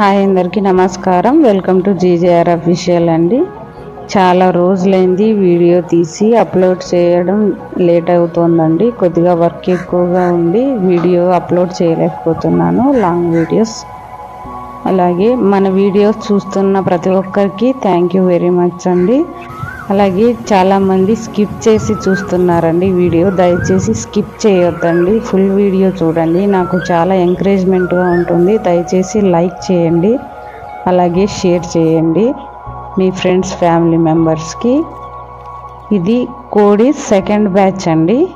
Hi అందరికీ నమస్కారం. Welcome to జీజేఆర్ official అండి. చాలా రోజులైంది వీడియో తీసి అప్లోడ్ చేయడం లేట్ అవుతోందండి. కొద్దిగా వర్క్ ఎక్కువగా ఉండి వీడియో అప్లోడ్ చేయలేకపోతున్నాను. లాంగ్ వీడియోస్ అలాగే మన వీడియోస్ చూస్తున్న ప్రతి ఒక్కరికి థ్యాంక్ యూ వెరీ మచ్ అండి. అలాగే చాలామంది స్కిప్ చేసి చూస్తున్నారండి వీడియో. దయచేసి స్కిప్ చేయొద్దండి. ఫుల్ వీడియో చూడండి. నాకు చాలా ఎంకరేజ్మెంట్గా ఉంటుంది. దయచేసి లైక్ చేయండి. అలాగే షేర్ చేయండి. మీ ఫ్రెండ్స్ ఫ్యామిలీ మెంబర్స్కి. ఇది కోడి సెకండ్ బ్యాచ్ అండి.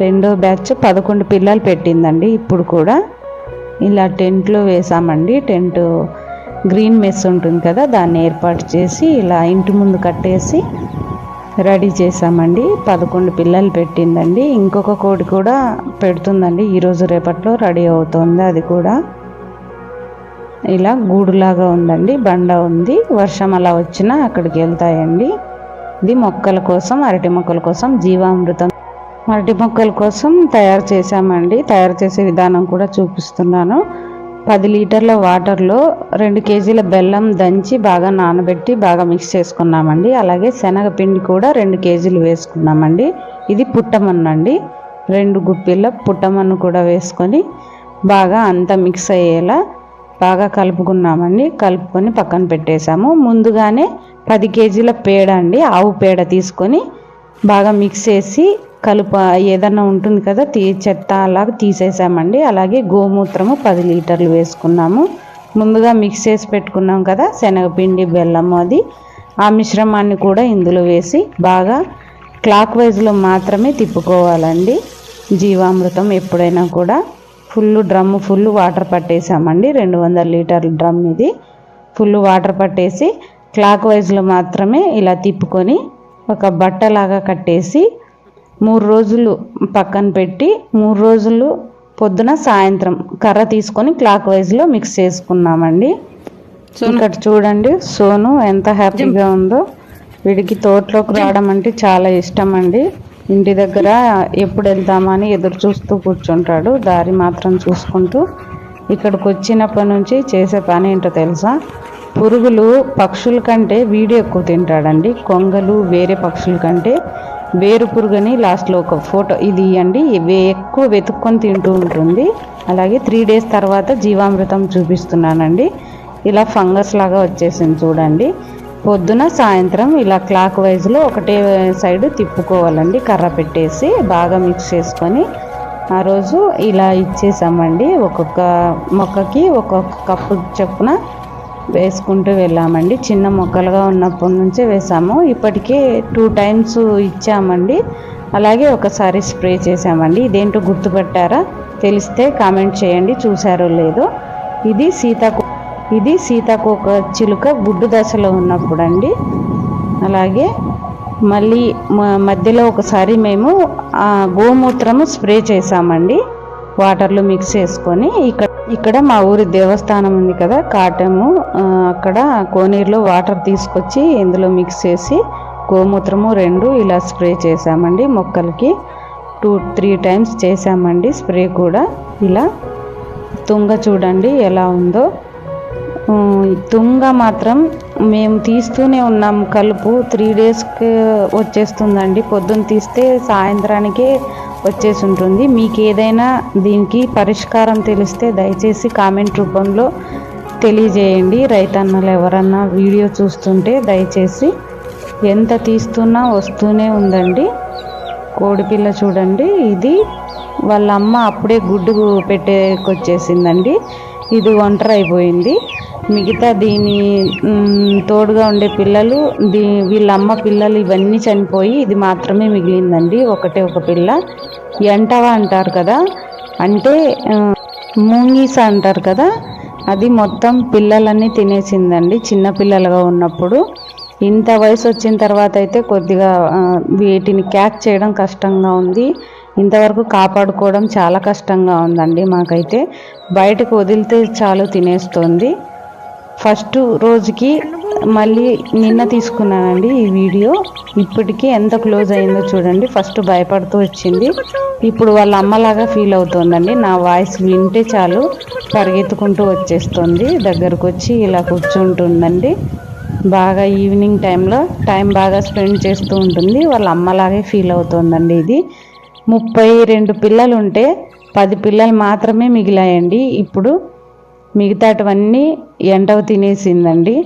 రెండో బ్యాచ్ పదకొండు పిల్లలు పెట్టిందండి. ఇప్పుడు కూడా ఇలా టెంట్లో వేసామండి. టెంట్ గ్రీన్ మెస్ ఉంటుంది కదా దాన్ని ఏర్పాటు చేసి ఇలా ఇంటి ముందు కట్టేసి రెడీ చేసామండి పదకొండు పిల్లలు పెట్టిందండి. ఇంకొక కోడి కూడా పెడుతుందండి. ఈరోజు రేపట్లో రెడీ అవుతుంది అది కూడా. ఇలా గూడులాగా ఉందండి. బండ ఉంది. వర్షం అలా వచ్చినా అక్కడికి వెళ్తాయండి. ఇది మొక్కల కోసం అరటి మొక్కల కోసం జీవామృతం. అరటి మొక్కల కోసం తయారు చేసామండి తయారు చేసే విధానం కూడా చూపిస్తున్నాను. పది లీటర్ల వాటర్లో రెండు కేజీల బెల్లం దంచి బాగా నానబెట్టి బాగా మిక్స్ చేసుకున్నామండి. అలాగే శనగపిండి కూడా రెండు కేజీలు వేసుకున్నామండి. ఇది పుట్టమన్ను అండి. రెండు గుప్పిళ్ళ పుట్టమన్ను కూడా వేసుకొని బాగా అంతా మిక్స్ అయ్యేలా బాగా కలుపుకున్నామండి. కలుపుకొని పక్కన పెట్టేశాము. ముందుగానే పది కేజీల పేడ అండి. ఆవు పేడ తీసుకొని బాగా మిక్స్ చేసి కలుప ఏదన్నా ఉంటుంది కదా తీ చెత్త అలాగ తీసేసామండి. అలాగే గోమూత్రము పది లీటర్లు వేసుకున్నాము. ముందుగా మిక్స్ చేసి పెట్టుకున్నాం కదా శనగపిండి బెల్లము అది. ఆ మిశ్రమాన్ని కూడా ఇందులో వేసి బాగా క్లాక్ వైజ్లో మాత్రమే తిప్పుకోవాలండి. జీవామృతం ఎప్పుడైనా కూడా. ఫుల్ డ్రమ్ ఫుల్ వాటర్ పట్టేసామండి. రెండు వందల లీటర్ల డ్రమ్ ఇది. ఫుల్ వాటర్ పట్టేసి క్లాక్ వైజ్లో మాత్రమే ఇలా తిప్పుకొని ఒక బట్టలాగా కట్టేసి మూడు రోజులు పక్కన పెట్టి మూడు రోజులు పొద్దున సాయంత్రం కర్ర తీసుకొని క్లాక్ వైజ్లో మిక్స్ చేసుకున్నామండి. ఇక్కడ చూడండి సోను ఎంత హ్యాపీగా ఉందో. వీడికి తోటలోకి రావడం అంటే చాలా ఇష్టం అండి ఇంటి దగ్గర ఎప్పుడు వెళ్తామని ఎదురు చూస్తూ కూర్చుంటాడు. దారి మాత్రం చూసుకుంటూ ఇక్కడికి వచ్చినప్పటి నుంచి చేసే పని ఏంటో తెలుసా? పురుగులు పక్షుల కంటే వీడు ఎక్కువ తింటాడండి. కొంగలు వేరే పక్షుల కంటే వేరు పురుగుని లాస్ట్లో ఒక ఫోటో ఇది ఇవ్వండి ఎక్కువ వెతుక్కొని తింటూ ఉంటుంది. అలాగే త్రీ డేస్ తర్వాత జీవామృతం చూపిస్తున్నానండి. ఇలా ఫంగస్ లాగా వచ్చేసింది చూడండి. పొద్దున సాయంత్రం ఇలా క్లాక్ వైజ్లో ఒకటే సైడ్ తిప్పుకోవాలండి. కర్ర పెట్టేసి బాగా మిక్స్ చేసుకొని ఆ రోజు ఇలా ఇచ్చేసామండి. ఒక్కొక్క మొక్కకి ఒక్కొక్క కప్పు చొప్పున వేసుకుంటూ వెళ్ళామండి. చిన్న మొక్కలుగా ఉన్నప్పటి నుంచే వేసాము. ఇప్పటికే టూ టైమ్స్ ఇచ్చామండి. అలాగే ఒకసారి స్ప్రే చేసామండి. ఇదేంటో గుర్తుపెట్టారా? తెలిస్తే కామెంట్ చేయండి. చూసారో లేదో. ఇది సీతాకో ఇది సీతాకోక చిలుక గుడ్డు దశలో ఉన్నప్పుడు అండి అలాగే మళ్ళీ మధ్యలో ఒకసారి మేము ఆ, గోమూత్రము స్ప్రే చేసామండి. వాటర్లో మిక్స్ చేసుకొని ఇక్కడ ఇక్కడ మా ఊరి దేవస్థానం ఉంది కదా కాటము అక్కడ కోనేరులో వాటర్ తీసుకొచ్చి ఇందులో మిక్స్ చేసి గోమూత్రము రెండు ఇలా స్ప్రే చేసామండి మొక్కలకి టూ త్రీ టైమ్స్ చేసామండి స్ప్రే కూడా. ఇలా తుంగ చూడండి ఎలా ఉందో. తుంగ మాత్రం మేము తీస్తూనే ఉన్నాం కలుపు త్రీ డేస్కి వచ్చేస్తుందండి పొద్దున్న తీస్తే సాయంత్రానికే వచ్చేసి ఉంటుంది. మీకు ఏదైనా దీనికి పరిష్కారం తెలిస్తే దయచేసి కామెంట్ రూపంలో తెలియజేయండి. రైతన్నలు ఎవరన్నా వీడియో చూస్తుంటే దయచేసి ఎంత తీస్తున్నా వస్తూనే ఉందండి. కోడిపిల్ల చూడండి. ఇది వాళ్ళ అమ్మ అప్పుడే గుడ్డు పెట్టేకొచ్చేసిందండి. ఇది ఒంటరి అయిపోయింది. మిగతా దీని తోడుగా ఉండే పిల్లలు దీ వీళ్ళమ్మ పిల్లలు ఇవన్నీ చనిపోయి ఇది మాత్రమే మిగిలిందండి. ఒకటే ఒక పిల్ల. ఎంటవా అంటారు కదా? అంటే మూంగీస అంటారు కదా? అది మొత్తం పిల్లలన్నీ తినేసిందండి చిన్న పిల్లలుగా ఉన్నప్పుడు. ఇంత వయసు వచ్చిన తర్వాత అయితే కొద్దిగా వీటిని క్యాచ్ చేయడం కష్టంగా ఉంది. ఇంతవరకు కాపాడుకోవడం చాలా కష్టంగా ఉందండి మాకైతే. బయటకు వదిలితే చాలు తినేస్తుంది. ఫస్ట్ రోజుకి మళ్ళీ నిన్న తీసుకున్నానండి ఈ వీడియో. ఇప్పటికీ ఎంత క్లోజ్ అయిందో చూడండి. ఫస్ట్ భయపడుతూ వచ్చింది. ఇప్పుడు వాళ్ళ అమ్మలాగా ఫీల్ అవుతోందండి. నా వాయిస్ వింటే చాలు పరిగెత్తుకుంటూ వచ్చేస్తుంది. దగ్గరకు వచ్చి ఇలా కూర్చుంటుందండి. బాగా ఈవినింగ్ టైంలో టైం బాగా స్పెండ్ చేస్తూ ఉంటుంది. వాళ్ళ అమ్మలాగే ఫీల్ అవుతుందండి ఇది. ముప్పై రెండు పిల్లలు ఉంటే పది పిల్లలు మాత్రమే మిగిలాయండి. ఇప్పుడు మిగతాటివన్నీ ఎండవ తినేసిందండి.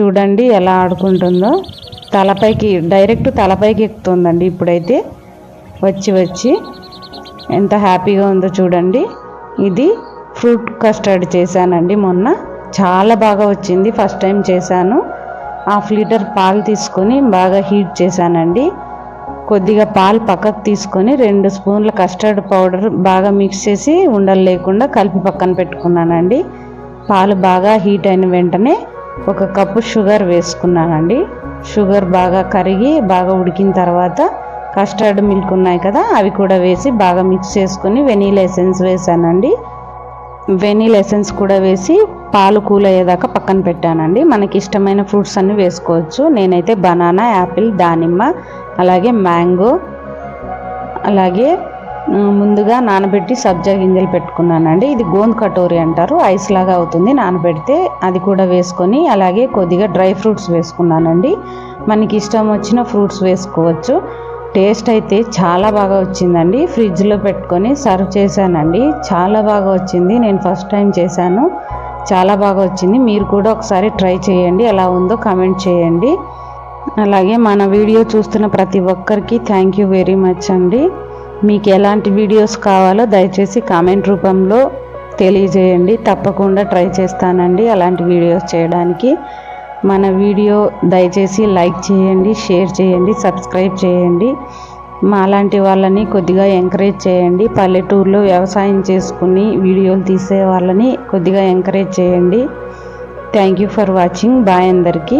చూడండి ఎలా ఆడుకుంటుందో. తలపైకి డైరెక్ట్ తలపైకి ఎక్కుతుందండి ఇప్పుడైతే. వచ్చి వచ్చి. ఎంత హ్యాపీగా ఉందో చూడండి. ఇది ఫ్రూట్ కస్టర్డ్ చేశానండి మొన్న. చాలా బాగా వచ్చింది. ఫస్ట్ టైం చేశాను. హాఫ్ లీటర్ పాలు తీసుకొని బాగా హీట్ చేశానండి. కొద్దిగా పాలు పక్కకు తీసుకొని రెండు స్పూన్ల కస్టర్డ్ పౌడర్ బాగా మిక్స్ చేసి ఉండలు లేకుండా కలిపి పక్కన పెట్టుకున్నానండి. పాలు బాగా హీట్ అయిన వెంటనే ఒక కప్పు షుగర్ వేసుకున్నానండి. షుగర్ బాగా కరిగి బాగా ఉడికిన తర్వాత కస్టర్డ్ మిల్క్ ఉన్నాయి కదా అవి కూడా వేసి బాగా మిక్స్ చేసుకుని వెనీలా ఎసెన్స్ వేసానండి. వెనీల్ ఎసెన్స్ కూడా వేసి పాలు కూల్ అయ్యేదాకా పక్కన పెట్టానండి. మనకి ఇష్టమైన ఫ్రూట్స్ అన్నీ వేసుకోవచ్చు. నేనైతే బనానా యాపిల్ దానిమ్మ అలాగే మ్యాంగో అలాగే ముందుగా నానబెట్టి సబ్జా గింజలు పెట్టుకున్నానండి. ఇది గోంద్ కటోరి అంటారు. ఐస్ లాగా అవుతుంది. నానబెడితే అది కూడా వేసుకొని అలాగే కొద్దిగా డ్రై ఫ్రూట్స్ వేసుకున్నానండి. మనకి ఇష్టం వచ్చిన ఫ్రూట్స్ వేసుకోవచ్చు. టేస్ట్ అయితే చాలా బాగా వచ్చిందండి. ఫ్రిడ్జ్లో పెట్టుకొని సర్వ్ చేశానండి. చాలా బాగా వచ్చింది. నేను ఫస్ట్ టైం చేశాను. చాలా బాగా వచ్చింది. మీరు కూడా ఒకసారి ట్రై చేయండి. ఎలా ఉందో కామెంట్ చేయండి. అలాగే మన వీడియో చూస్తున్న ప్రతి ఒక్కరికి థ్యాంక్ యూ వెరీ మచ్ అండి. మీకు ఎలాంటి వీడియోస్ కావాలో దయచేసి కామెంట్ రూపంలో తెలియజేయండి. తప్పకుండా ట్రై చేస్తానండి అలాంటి వీడియోస్ చేయడానికి. మన వీడియో దయచేసి లైక్ చేయండి షేర్ చేయండి సబ్స్క్రైబ్ చేయండి. మా అలాంటి వాళ్ళని కొద్దిగా ఎంకరేజ్ చేయండి. పల్లెటూరులో వ్యవసాయం చేసుకుని వీడియోలు తీసే వాళ్ళని కొద్దిగా ఎంకరేజ్ చేయండి. Thank you for watching bye అందరికీ.